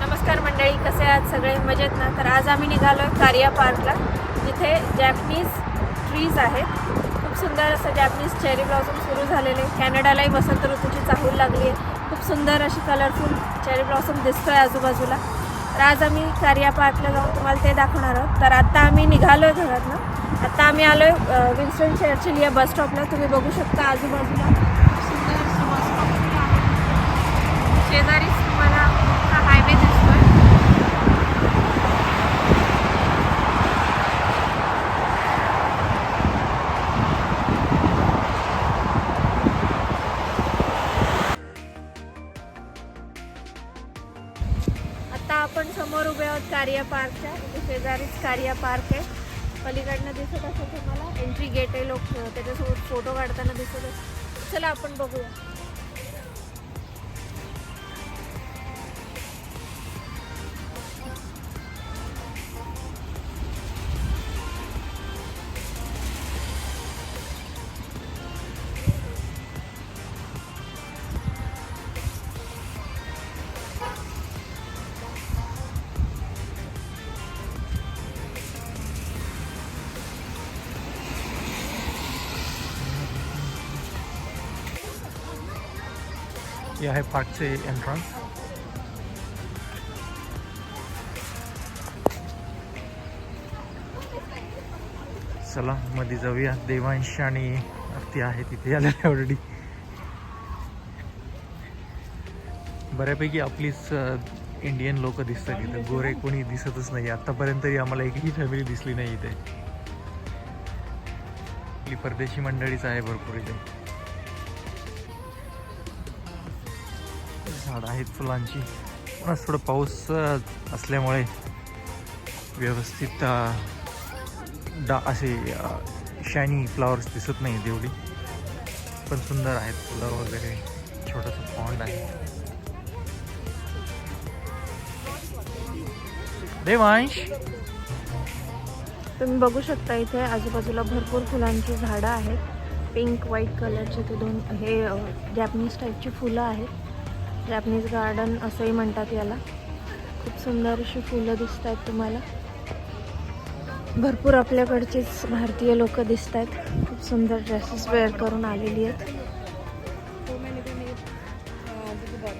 नमस्कार मंडळी कसे आहात सगळे? मजेत ना? तर आज आम्ही निघालो आहे कारिया पार्कला जिथे जॅपनीज ट्रीज आहेत. खूप सुंदर असं जॅपनीज चेरी ब्लॉसम सुरू झालेले कॅनडालाही वसंत ऋतूची चाहूल लागली आहे. खूप सुंदर अशी कलरफुल चेरी ब्लॉसम दिसतो आहे आजूबाजूला. तर आज आम्ही कारिया पार्कला जाऊन तुम्हाला ते दाखवणार आहोत. तर आत्ता आम्ही निघालो आहे घरातनं. आत्ता आम्ही आलो आहे विन्स्टन चर्चिल या बस स्टॉपला तुम्ही बघू शकता आजूबाजूला. आता आपण समोर उभे आहोत कार्या पार्कच्या. इथे शेजारीच कार्या पार्क आहे. पलीकडनं दिसत असं तुम्हाला. एंट्री गेट आहे लोक त्याच्यासोबत फोटो काढताना दिसत असं चला आपण बघूया. हे आहे पार्कचे एंट्रन्स चला मध्ये जाऊया. देवांश आणि आरती आहे तिथे आलेले ऑलरेडी बऱ्यापैकी आपलीच इंडियन लोक दिसतात इथं. गोरे कोणी दिसतच नाही. आतापर्यंत तरी आम्हाला एकही फॅमिली दिसली नाही इथे. आपली परदेशी मंडळीच आहे भरपूर इथे. झाड आहेत फुलांची. पण थोडं पाऊस असल्यामुळे व्यवस्थित डा असे शायनी फ्लावर्स दिसत नाही तेवढी पण सुंदर आहेत फुलं वगैरे. छोटंसं पॉन्ड आहे. देवांश तुम्ही बघू शकता इथे आजूबाजूला भरपूर फुलांची झाडं आहेत. पिंक व्हाईट कलरचे ते दोन हे जॅपनीज टाईपची फुलं आहेत. जॅपनीज गार्डन असंही म्हणतात याला. खूप सुंदर अशी फुलं दिसत आहेत तुम्हाला. भरपूर आपल्याकडचेच भारतीय लोक दिसत आहेत खूप सुंदर ड्रेसेस वेअर करून आलेली आहेत.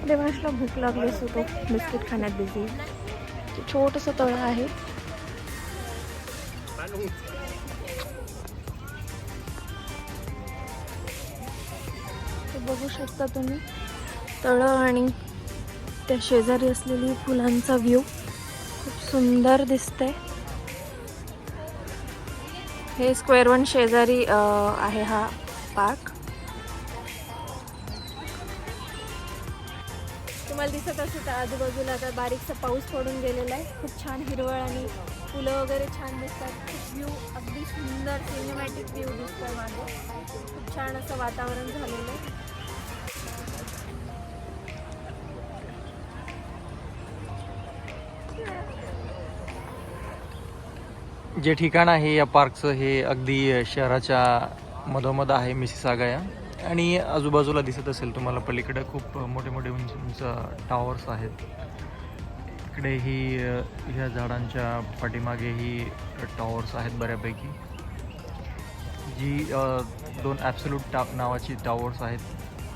देवांशला भूक लागली असो तो बिस्किट खाण्यात बिझी छोटंसं तळं आहे. ते बघू शकता तुम्ही. तळं आणि त्या शेजारी असलेली फुलांचा व्ह्यू खूप सुंदर दिसतंय. हे स्क्वेअर वन शेजारी आहे हा पार्क तुम्हाला दिसत असेल तर आजूबाजूला आता बारीकसा पाऊस पडून गेलेला आहे. खूप छान हिरवळ आणि फुलं वगैरे छान दिसतात. खूप व्ह्यू अगदी सुंदर सिनेमॅटिक व्ह्यू दिसतोय मागे. खूप छान असं वातावरण झालेलं आहे. जे ठिकाण आहे या पार्कचं हे अगदी शहराच्या मधोमध आहे मिसिसागा या आणि आजूबाजूला दिसत असेल तुम्हाला पलीकडे खूप मोठे मोठे उंच उंच टावर्स आहेत. इकडे ही ह्या झाडांच्या पाठीमागे ही टॉवर्स आहेत बऱ्यापैकी. जी दोन ॲब्सल्यूट टा नावाची टॉवर्स आहेत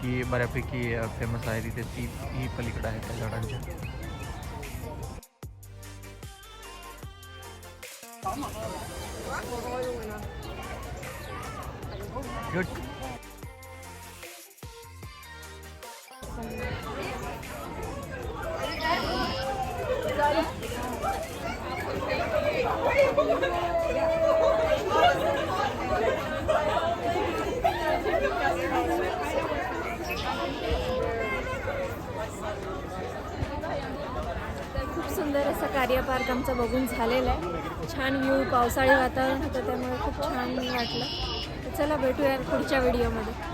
ती बऱ्यापैकी फेमस आहेत. इथे ती ही पलीकडे आहेत त्या झाडांच्या. Bỏ mồ hôi. Quá mồ hôi luôn rồi nè. Good. Thank you. सुंदर असा कार्य पार्क आमचा बघून झालेला आहे. छान व्ह्यू पावसाळी वातावरण होतं त्यामुळे खूप छान वाटलं. चला भेटूया पुढच्या व्हिडिओमध्ये